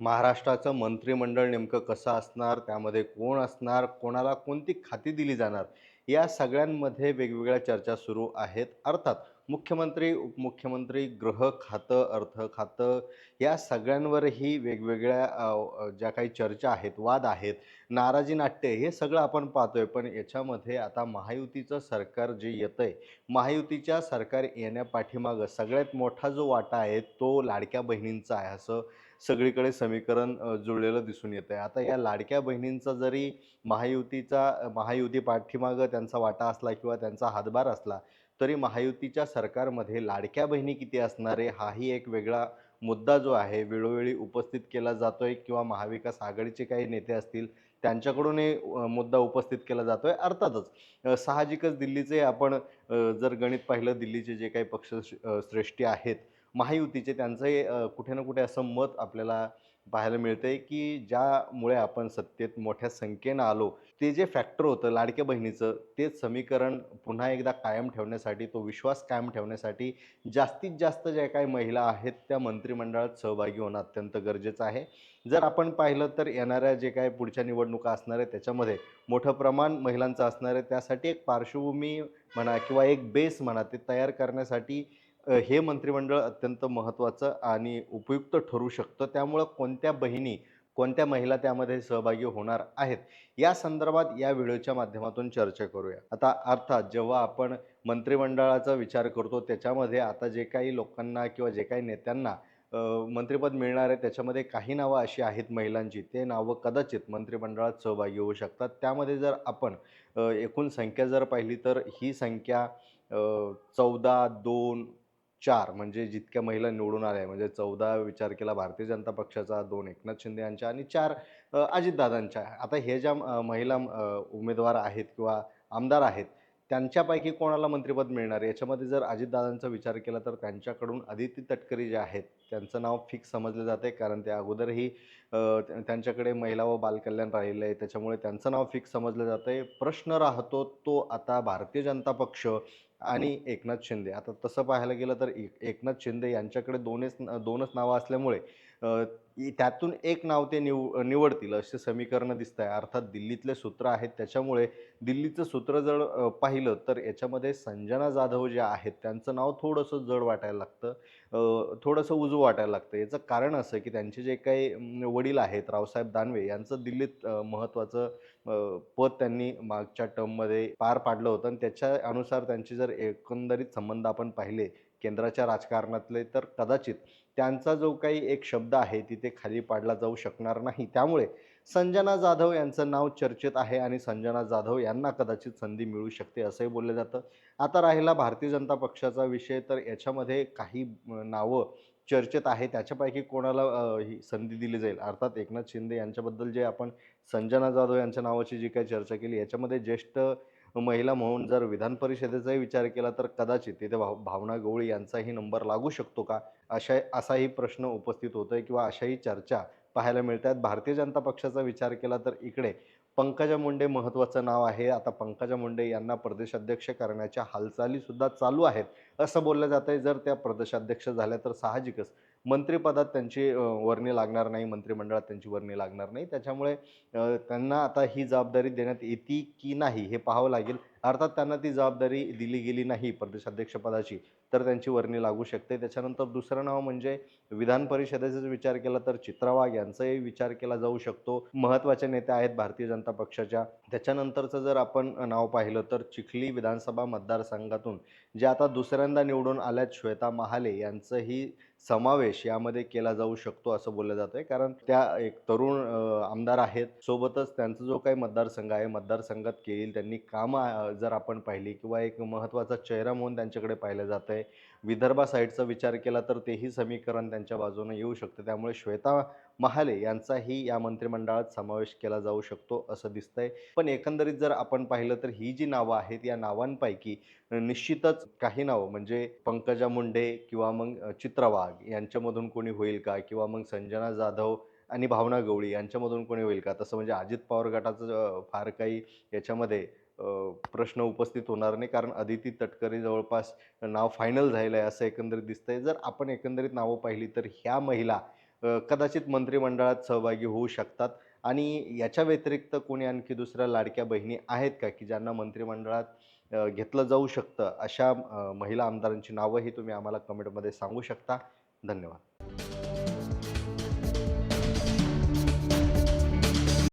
महाराष्ट्राचं मंत्रिमंडळ नेमकं कसं असणार त्यामध्ये कोण असणार कोणाला कोणती खाती दिली जाणार या सगळ्यांमध्ये वेगवेगळ्या चर्चा सुरू आहेत. अर्थात मुख्यमंत्री उपमुख्यमंत्री गृह खातं अर्थ खातं या सगळ्यांवरही वेगवेगळ्या ज्या काही चर्चा आहेत वाद आहेत नाराजी नाट्य हे सगळं आपण पाहतोय. पण याच्यामध्ये आता महायुतीचं सरकार जे येतं आहे महायुतीच्या सरकार येण्यापाठीमागं सगळ्यात मोठा जो वाटा आहे तो लाडक्या बहिणींचा आहे असं सगळीकडे समीकरण जुळलेलं दिसून येतं आहे आता या लाडक्या बहिणींचा जरी महायुतीचा महायुती पाठीमागं त्यांचा वाटा असला किंवा त्यांचा हातभार असला तरी महायुतीच्या सरकारमध्ये लाडक्या बहिणी किती असणारे हाही एक वेगळा मुद्दा जो आहे वेळोवेळी उपस्थित केला जातोय किंवा महाविकास आघाडीचे काही नेते असतील त्यांच्याकडूनही मुद्दा उपस्थित केला जातोय. अर्थातच साहजिकच दिल्लीचे आपण जर गणित पाहिलं दिल्लीचे जे काही पक्ष श्रेष्ठी आहेत महायुतीचे त्यांचंही कुठे ना कुठे असं मत आपल्याला पाहायला मिळतंय की ज्यामुळे आपण सत्तेत मोठ्या संख्येनं आलो ते जे फॅक्टर होतं लाडक्या बहिणीचं तेच समीकरण पुन्हा एकदा कायम ठेवण्यासाठी तो विश्वास कायम ठेवण्यासाठी जास्तीत जास्त ज्या काही महिला आहेत त्या मंत्रिमंडळात सहभागी होणं अत्यंत गरजेचं आहे. जर आपण पाहिलं तर येणाऱ्या जे काही पुढच्या निवडणुका असणार आहे त्याच्यामध्ये मोठं प्रमाण महिलांचं असणार आहे त्यासाठी एक पार्श्वभूमी म्हणा किंवा एक बेस म्हणा ते तयार करण्यासाठी हे मंत्रिमंडळ अत्यंत महत्त्वाचं आणि उपयुक्त ठरू शकतं. त्यामुळं कोणत्या बहिणी कोणत्या महिला त्यामध्ये सहभागी होणार आहेत या संदर्भात या व्हिडिओच्या माध्यमातून चर्चा करूया. आता अर्थात जेव्हा आपण मंत्रिमंडळाचा विचार करतो त्याच्यामध्ये आता जे काही लोकांना किंवा जे काही नेत्यांना मंत्रिपद मिळणार आहे त्याच्यामध्ये काही नावं अशी आहेत महिलांची ते नावं कदाचित मंत्रिमंडळात सहभागी होऊ शकतात. त्यामध्ये जर आपण एकूण संख्या जर पाहिली तर ही संख्या चौदा दोन चार म्हणजे जितक्या महिला निवडून आल्या म्हणजे चौदा विचार केला भारतीय जनता पक्षाचा दोन एकनाथ शिंदे यांच्या आणि चार अजितदादांच्या. आता हे ज्या महिला उमेदवार आहेत किंवा आमदार आहेत त्यांच्यापैकी कोणाला मंत्रिपद मिळणार? याच्यामध्ये जर अजितदादांचा विचार केला तर त्यांच्याकडून आदिती तटकरी जे आहेत त्यांचं नाव फिक्स समजलं जाते कारण त्या अगोदरही त्यांच्याकडे महिला व बालकल्याण राहिलं आहे. त्याच्यामुळे त्यांचं नाव फिक्स समजलं जातं आहे प्रश्न राहतो तो आता भारतीय जनता पक्ष आणि एकनाथ शिंदे. आता तसं पाहायला गेलं तर एक एकनाथ शिंदे यांच्याकडे दोनच दोनच नावं असल्यामुळे त्यातून एक नाव ते निव निवडतील असे समीकरणं दिसत आहे अर्थात दिल्लीतले सूत्र आहेत. त्याच्यामुळे दिल्लीचं सूत्र जर पाहिलं तर याच्यामध्ये संजना जाधव जे आहेत त्यांचं नाव थोडंसं जड वाटायला लागतं. थोडंसं उजवं वाटायला लागतं. याचं कारण असं की त्यांचे जे काही वडील आहेत रावसाहेब दानवे यांचं दिल्लीत महत्त्वाचं पद त्यांनी मागच्या टर्ममध्ये पार पाडलं होतं. आणि त्याच्या अनुसार त्यांचे जर एकंदरीत संबंध आपण पाहिले केंद्राच्या राजकारणातले तर कदाचित त्यांचा जो काही एक शब्द आहे तिथे खाली पाडला जाऊ शकणार नाही. त्यामुळे संजना जाधव यांचं नाव चर्चेत आहे आणि संजना जाधव यांना कदाचित संधी मिळू शकते असंही बोललं जातं. आता राहिला भारतीय जनता पक्षाचा विषय तर याच्यामध्ये काही नावं चर्चेत आहे त्याच्यापैकी कोणाला ही संधी दिली जाईल? अर्थात एकनाथ शिंदे यांच्याबद्दल जे आपण संजना जाधव यांच्या नावाची जी काही चर्चा केली याच्यामध्ये ज्येष्ठ महिला म्हणून जर विधान परिषदेचाही विचार केला तर कदाचित तिथे भाव भावना गवळी यांचाही नंबर लागू शकतो का? अशा असाही प्रश्न उपस्थित होतोय किंवा अशाही चर्चा पाहायला मिळतात भारतीय जनता पक्षाचा विचार केला तर इकडे पंकजा मुंडे महत्त्वाचं नाव आहे. आता पंकजा मुंडे यांना प्रदेशाध्यक्ष करण्याच्या हालचालीसुद्धा चालू आहेत. असं बोललं जात आहे जर त्या प्रदेशाध्यक्ष झाल्या तर साहजिकच. मंत्रिपदात त्यांची वर्णी लागणार नाही. मंत्रिमंडळात त्यांची वर्णी लागणार नाही. त्याच्यामुळे त्यांना आता ही जबाबदारी देण्यात येते की नाही हे पाहावं लागेल. अर्थात त्यांना ती जबाबदारी दिली गेली नाही प्रदेशाध्यक्षपदाची तर त्यांची वर्णी लागू शकते. त्याच्यानंतर दुसरं नाव म्हणजे विधान परिषदेचा जर विचार केला तर चित्रा वाघ यांचाही विचार केला जाऊ शकतो. महत्त्वाचे नेते आहेत भारतीय जनता पक्षाच्या. त्याच्यानंतरचं जर आपण नाव पाहिलं तर चिखली विधानसभा मतदारसंघातून जे आता दुसऱ्यांदा निवडून आल्यात श्वेता महाले यांचंही समावेश यामध्ये केला जाऊ शकतो असं बोललं जातं आहे कारण त्या एक तरुण आमदार आहेत. सोबतच त्यांचा जो काही मतदारसंघ आहे मतदारसंघात केलेली त्यांनी कामं जर आपण पाहिली किंवा एक महत्त्वाचा चेहरा म्हणून त्यांच्याकडे पाहिलं जातं आहे विदर्भा साईडचा विचार केला तर तेही समीकरण त्यांच्या बाजूने येऊ शकतं. त्यामुळे श्वेता महाले यांचाही या मंत्रिमंडळात समावेश केला जाऊ शकतो असं दिसतंय. पण एकंदरीत जर आपण पाहिलं तर ही जी नावं आहेत या नावांपैकी निश्चितच काही नावं म्हणजे पंकजा मुंडे किंवा मग चित्रवाघ चित्रा वाघ यांच्यामधून कोणी होईल का? किंवा मग संजना जाधव आणि भावना गवळी यांच्यामधून कोणी होईल का? तसं म्हणजे अजित पवार गटाचं फार काही याच्यामध्ये प्रश्न उपस्थित होणार नाही. कारण अदिती तटकरे जवळपास नाव फायनल झालेलं आहे असं एकंदरीत दिसतंय. जर आपण एकंदरीत नावं पाहिली तर ह्या महिला कदाचित मंत्रिमंडळात सहभागी होऊ शकतात. आणि याच्या व्यतिरिक्त कोणी आणखी दुसऱ्या लाडक्या बहिणी आहेत का की ज्यांना मंत्रिमंडळात घेतलं जाऊ शकतं? अशा महिला आमदारांची नावंही तुम्ही आम्हाला कमेंटमध्ये सांगू शकता. धन्यवाद.